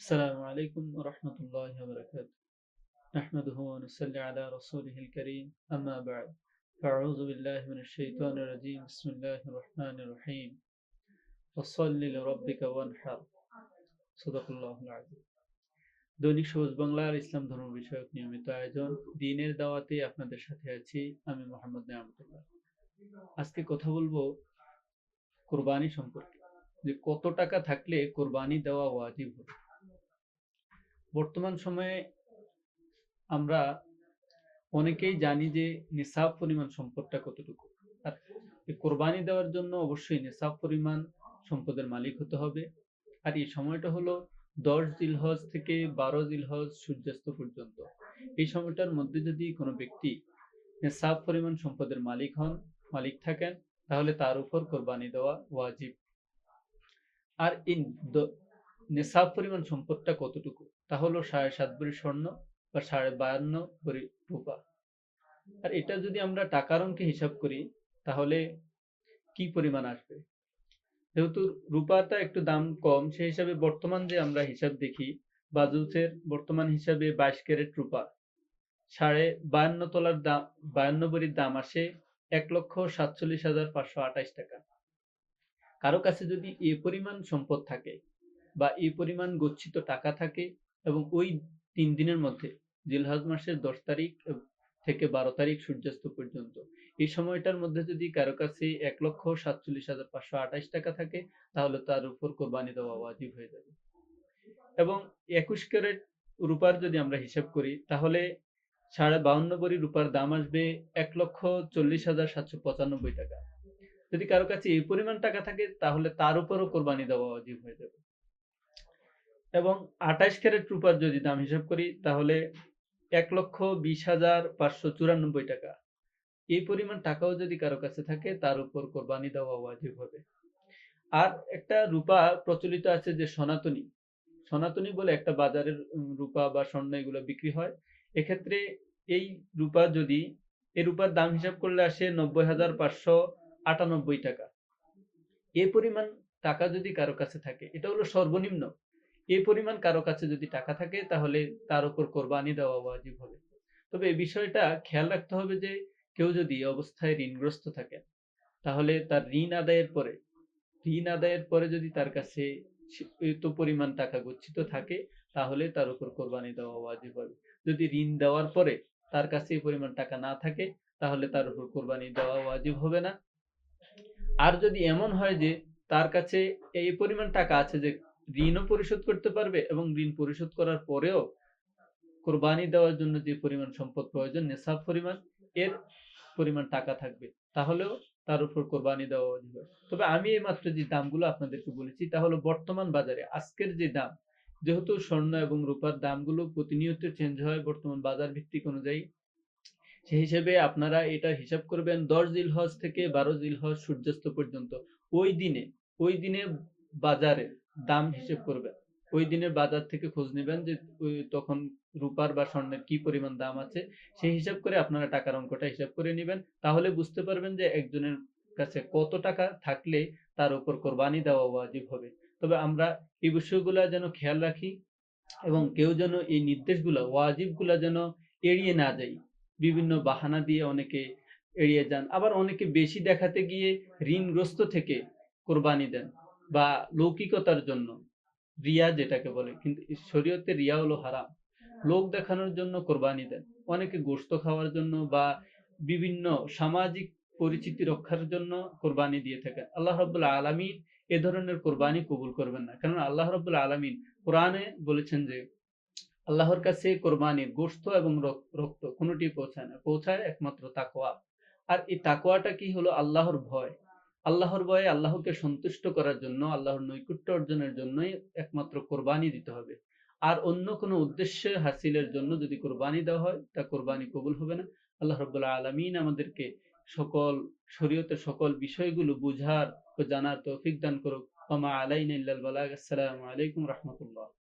السلام عليكم ورحمة الله وبركاته نحمده ونصلي على رسوله الكريم أما بعد فأعوذ بالله من الشيطان الرجيم بسم الله الرحمن الرحيم وصل لربك وانحر صدق الله العظيم দৈনিক সবুজ বাংলার ইসলাম ধর্ম বিষয়ক নিয়মিত আয়োজন দিনের দাওয়াতে আপনাদের সাথে আছি আমি মোহাম্মদ নিয়ামতুল্লাহ আজকে কথা বলবো কোরবানি সম্পর্কে যে কত টাকা থাকলে কোরবানি দেওয়া ওয়াজিব হবে বর্তমান সময়ে আমরা অনেকেই জানি যে নিসাব পরিমাণ সম্পদটা কতটুকু। আর কোরবানি দেওয়ার জন্য অবশ্যই নিসাব পরিমাণ সম্পদের মালিক হতে হবে। আর এই সময়টা হলো দশ জিলহজ থেকে বারো জিলহজ সূর্যাস্ত পর্যন্ত। এই সময়টার মধ্যে যদি কোনো ব্যক্তি নেশাব পরিমাণ সম্পদের মালিক হন, মালিক থাকেন, তাহলে তার উপর কোরবানি দেওয়া ওয়াজিব। আর এই নেশাব পরিমাণ সম্পদটা কতটুকু? তা হলো সাড়ে সাত ভরি স্বর্ণ বা সাড়ে বায়ান্ন ভরি রূপা। আর এটা যদি আমরা টাকার অঙ্কে হিসাব করি, তাহলে কি পরিমাণ আসবে? যেহেতু রূপাটা একটু দাম কম সেই হিসাবে বর্তমান যে আমরা হিসাব দেখি বাজুসের বর্তমান হিসাবে বাইশ ক্যারেট রূপা। সাড়ে বায়ান্ন তলার দাম বায়ান্ন বড়ির দাম আসে এক লক্ষ সাতচল্লিশ হাজার পাঁচশো আঠাশ টাকা। কারও কাছে যদি এ পরিমাণ সম্পদ থাকে বা এই পরিমাণ গচ্ছিত টাকা থাকে এবং ওই তিন দিনের মধ্যে জিলহাজ মাসের দশ তারিখ থেকে বারো তারিখ সূর্যাস্ত পর্যন্ত। এই সময়টার মধ্যে যদি কারও কাছে এক লক্ষ সাতচল্লিশ হাজার পাঁচশো আঠাইশ টাকা থাকে, তাহলে তার উপর কোরবানি দেওয়া ওয়াজিব হয়ে যাবে। এবং একুশ ক্যারেট রূপার যদি আমরা হিসাব করি, তাহলে সাড়ে বাউন্ন বড়ি রূপার দাম আসবে এক লক্ষ চল্লিশ হাজার সাতশো পঁচানব্বই টাকা। যদি কারও কাছে এই পরিমাণ টাকা থাকে, তাহলে তার উপরও কোরবানি দেওয়া অজীব হয়ে যাবে। এবং আঠাইশ ক্যারেট রূপার যদি দাম হিসাব করি, তাহলে এক লক্ষ বিশ হাজার পাঁচশো চুরানব্বই টাকা। এই পরিমাণ টাকাও যদি কারও কাছে থাকে, তার উপর কোরবানি দেওয়া ওয়াজিব হবে। আর একটা রূপা প্রচলিত আছে যে সনাতনী। সনাতনী বলে একটা বাজারের রূপা বা স্বর্ণ এগুলো বিক্রি হয়। এক্ষেত্রে এই রূপা যদি, এই রূপার দাম হিসাব করলে আসে নব্বই হাজার পাঁচশো আটানব্বই টাকা। এ পরিমাণ টাকা যদি কারও কাছে থাকে, এটা হলো সর্বনিম্ন। এই পরিমাণ কারও কাছে যদি টাকা থাকে, তাহলে তার উপর কোরবানি দেওয়া ওয়াজিব হবে। তবে এই বিষয়টা খেয়াল রাখতে হবে যে, কেউ যদি অবস্থায় ঋণগ্রস্ত থাকেন তাহলে তার ঋণ আদায়ের পরে, ঋণ আদায়ের পরে যদি তার কাছে এত পরিমাণ টাকা গচ্ছিত থাকে, তাহলে তার উপর কোরবানি দেওয়া ওয়াজিব হবে। যদি ঋণ দেওয়ার পরে তার কাছে এই পরিমাণ টাকা না থাকে, তাহলে তার উপর কোরবানি দেওয়া ওয়াজিব হবে না। আর যদি এমন হয় যে, তার কাছে এই পরিমাণ টাকা আছে যে ঋণও পরিশোধ করতে পারবে এবং ঋণ পরিশোধ করার পরেও কোরবানি দেওয়ার জন্য যে পরিমাণ সম্পদ প্রয়োজন, নেশাব পরিমাণ, এর পরিমাণ টাকা থাকবে। তাহলেও তার উপর কোরবানি দেওয়া যাবে। তবে আমি এই মাত্র যে দামগুলো আপনাদেরকে বলেছি, তা হলো বর্তমান বাজারে আজকের যে দাম, যেহেতু স্বর্ণ এবং রূপার দামগুলো প্রতিনিয়ত চেঞ্জ হয় বর্তমান বাজার ভিত্তিক অনুযায়ী, সেই হিসেবে আপনারা এটা হিসাব করবেন দশ জিল হজ থেকে বারো জিল হজ সূর্যাস্ত পর্যন্ত। ওই দিনে ওই দিনে বাজারে দাম হিসেব করবেন। ওই দিনের বাজার থেকে খোঁজ নেবেন যে তখন রূপার বা স্বর্ণের কি পরিমাণ দাম আছে, সেই হিসাব করে আপনারা টাকার অঙ্কটা হিসাব করে নেবেন। তাহলে বুঝতে পারবেন যে একজনের কাছে কত টাকা থাকলে তার উপর কোরবানি দেওয়া ওয়াজিব হবে। তবে আমরা এই বিষয়গুলো যেন খেয়াল রাখি এবং কেউ যেন এই নির্দেশগুলো, ওয়াজিবগুলো যেন এড়িয়ে না যাই। বিভিন্ন বাহানা দিয়ে অনেকে এড়িয়ে যান, আবার অনেকে বেশি দেখাতে গিয়ে ঋণগ্রস্ত থেকে কোরবানি দেন। বা লৌকিকতার জন্য রিয়া যেটাকে বলে, কিন্তু শরীয়তে রিয়া হলো হারাম। লোক দেখানোর জন্য কোরবানি দেন। অনেকে গোস্ত খাওয়ার জন্য বা বিভিন্ন সামাজিক পরিচিতি রক্ষার জন্য কোরবানি দিয়ে থাকেন। আল্লাহ রব্বুল্লাহ আলমিন এ ধরনের কোরবানি কবুল করবেন না। কেননা আল্লাহ রব্বুল্লাহ আলমিন কোরআনে বলেছেন যে, আল্লাহর কাছে কোরবানির গোস্ত এবং রক্ত কোনোটি পৌঁছায় না। পৌঁছায় একমাত্র তাকোয়া আর এই তাকোয়াটা কি হলো? আল্লাহর ভয়। আল্লাহর ভয়ে আল্লাহকে সন্তুষ্ট করার জন্য, আল্লাহর নৈকুট্য অর্জনের জন্যই একমাত্র কোরবানি দিতে হবে। আর অন্য কোনো উদ্দেশ্য হাসিলের জন্য যদি কোরবানি দেওয়া হয়, তা কোরবানি কবুল হবে না। আল্লাহ রব্বুল্লাহ আলমিন আমাদেরকে সকল, শরীয়তের সকল বিষয়গুলো বুঝার ও জানার তৌফিক দান করুক। ওমা আলাইন আসসালামু আলাইকুম রহমতুল্লাহ।